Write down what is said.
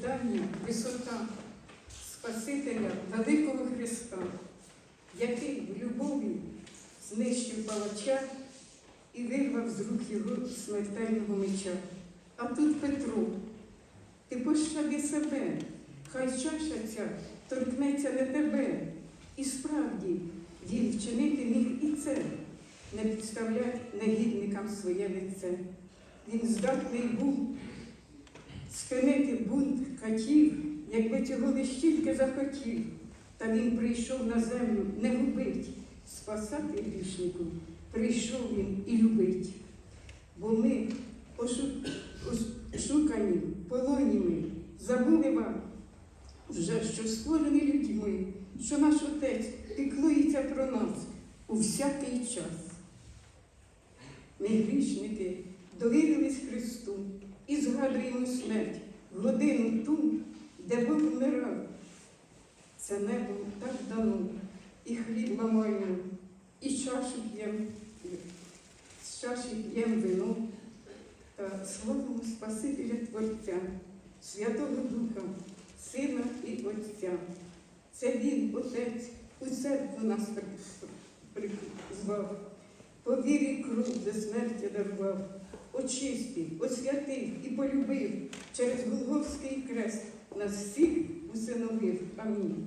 дальня висота Спасителя Великого Христа, який в любові знищив палача і вирвав з рук його смертельного меча. А тут Петро, ти пощади себе, хай чаша ця торкнеться не тебе. І справді він вчинити міг і це, не підставлять негідникам своє лице. Він здатний був спинити бунт катів, якби цього лиш тільки захотів. Та він прийшов на землю не губить, спасати грішнику. Прийшов він і любить. Бо ми ошу- ос- шукані, полоніми, забули вам вже, що створені людьми, що наш Отець піклується про нас у всякий час. Ми грішники довірились Христу і згадуємо смерть годину ту, де Бог вмирав. Це небо так дано, і хліб ламаємо, і чашу п'ємо, з чаші п'ємо вино та славимо Спасителя Творця, Святого Духа, Сина і Отця. Це Він, Отець, у церкву нас призвав, по вірі кров за смерті дарував, очистив, освятив і полюбив через Голговський крест нас всіх усиновив. Амінь.